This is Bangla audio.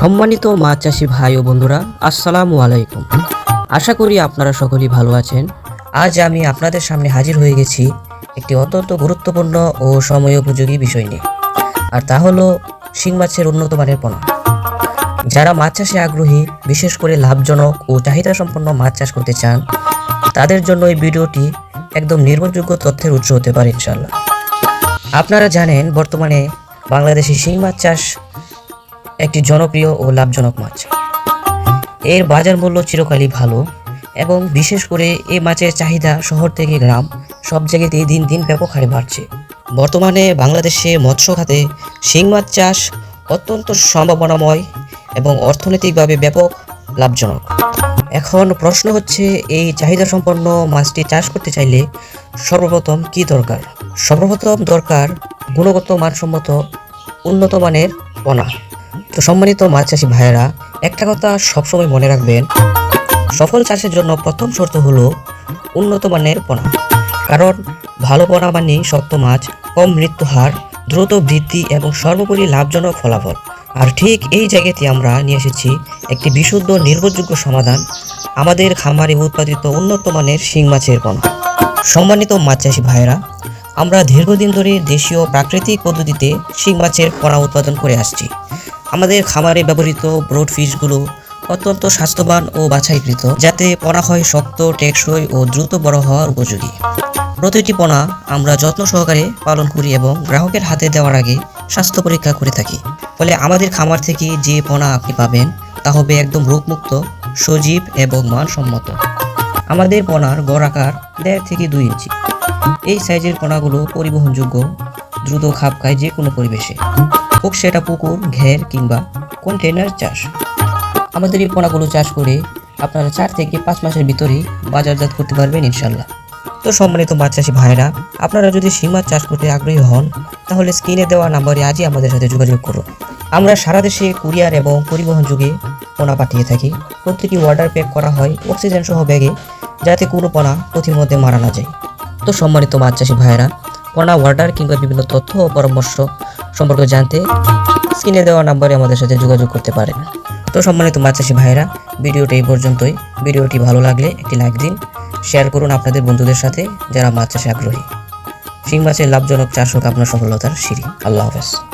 সম্মানিত মাছ চাষি ভাই ও বন্ধুরা, আসসালামু আলাইকুম। আশা করি আপনারা সকলেই ভালো আছেন। আজ আমি আপনাদের সামনে হাজির হয়ে গেছি একটি অত্যন্ত গুরুত্বপূর্ণ ও সময় উপযোগী বিষয় নিয়ে। আর তা হলো শিং মাছের উন্নত মানের পণ্য যারা মাছ চাষে আগ্রহী, বিশেষ করে লাভজনক ও চাহিদা সম্পন্ন মাছ চাষ করতে চান, তাদের জন্য এই ভিডিওটি একদম নির্ভরযোগ্য তথ্যের উৎস হতে পারে ইনশাল্লাহ আপনারা জানেন, বর্তমানে বাংলাদেশে শিং মাছ চাষ একটি জনপ্রিয় ও লাভজনক মাছ। এর বাজার মূল্য চিরকালই ভালো এবং বিশেষ করে এ মাছের চাহিদা শহর থেকে গ্রাম সব জায়গাতেই দিন দিন ব্যাপক হারে বাড়ছে। বর্তমানে বাংলাদেশে মৎস্য খাতে শিং মাছ চাষ অত্যন্ত সম্ভাবনাময় এবং অর্থনৈতিকভাবে ব্যাপক লাভজনক। এখন প্রশ্ন হচ্ছে, এই চাহিদা সম্পন্ন মাছটি চাষ করতে চাইলে সর্বপ্রথম কি দরকার? সর্বপ্রথম দরকার গুণগত মানসম্মত উন্নত মানের পোনা তো সম্মানিত মাছ চাষি ভাইয়েরা, একটা কথা সবসময় মনে রাখবেন, সফল চাষের জন্য প্রথম শর্ত হলো উন্নত মানের পোনা। কারণ ভালো পোনা মানে শক্ত মাছ, কম মৃত্যু হার, দ্রুত বৃদ্ধি এবং সর্বোপরি লাভজনক ফলাফল। আর ঠিক এই জায়গাতে আমরা নিয়ে এসেছি একটি বিশুদ্ধ, নির্ভরযোগ্য সমাধান, আমাদের খামারে উৎপাদিত উন্নত মানের শিং মাছের পোনা। সম্মানিত মাছ চাষি ভাইয়েরা, আমরা দীর্ঘদিন ধরে দেশীয় প্রাকৃতিক পদ্ধতিতে শিং মাছের পোনা উৎপাদন করে আসছি। আমাদের খামারে ব্যবহৃত ব্রড ফিশগুলো অত্যন্ত স্বাস্থ্যবান ও বাছাইকৃত, যাতে পোনা হয় শক্ত, টেকসই ও দ্রুত বড় হওয়ার উপযোগী। প্রতিটি পোনা আমরা যত্ন সহকারে পালন করি এবং গ্রাহকের হাতে দেওয়ার আগে স্বাস্থ্য পরীক্ষা করে থাকি। ফলে আমাদের খামার থেকে যে পোনা আপনি পাবেন, তা হবে একদম রোগমুক্ত, সজীব এবং মানসম্মত। আমাদের পোনার গড় আকার দেড় থেকে দুই ইঞ্চি। এই সাইজের পোনাগুলো পরিবহনযোগ্য, দ্রুত খাপ খায় যে কোনো পরিবেশে। হোক সেটা পুকুর, ঘের কিংবা কন্টেনার চাষ। আমাদের এই পোনাগুলো চাষ করে আপনারা চার থেকে পাঁচ মাসের ভিতরেই বাজারজাত করতে পারবেন ইনশাল্লাহ। তো সম্মানিত মাছ চাষি ভাইরা আপনারা যদি মাছ চাষ করতে আগ্রহী হন, তাহলে স্ক্রিনে দেওয়া নাম্বারে আজই আমাদের সাথে যোগাযোগ করুন। আমরা সারা দেশে কুরিয়ার এবং পরিবহন যুগে পোনা পাঠিয়ে থাকি। প্রতিটি অর্ডার প্যাক করা হয় অক্সিজেন সহ ব্যাগে, যাতে কোনো পোনা পথির মধ্যে মারা না যায়। তো সম্মানিত মাছ চাষি ভাইয়েরা, পোনা অর্ডার কিংবা বিভিন্ন তথ্য ও পরামর্শ সম্পর্কে জানতে স্ক্রিনে দেওয়া নাম্বারে আমাদের সাথে যোগাযোগ করতে পারেন। তো সম্মানিত মাছ চাষি ভাইয়েরা, ভিডিওটি এই পর্যন্তই। ভিডিওটি ভালো লাগলে একটি লাইক দিন, শেয়ার করুন আপনাদের বন্ধুদের সাথে যারা মাছ চাষে আগ্রহী। শিং মাছের লাভজনক চাষ হোক আপনার সফলতার সিঁড়ি। আল্লাহ হাফেজ।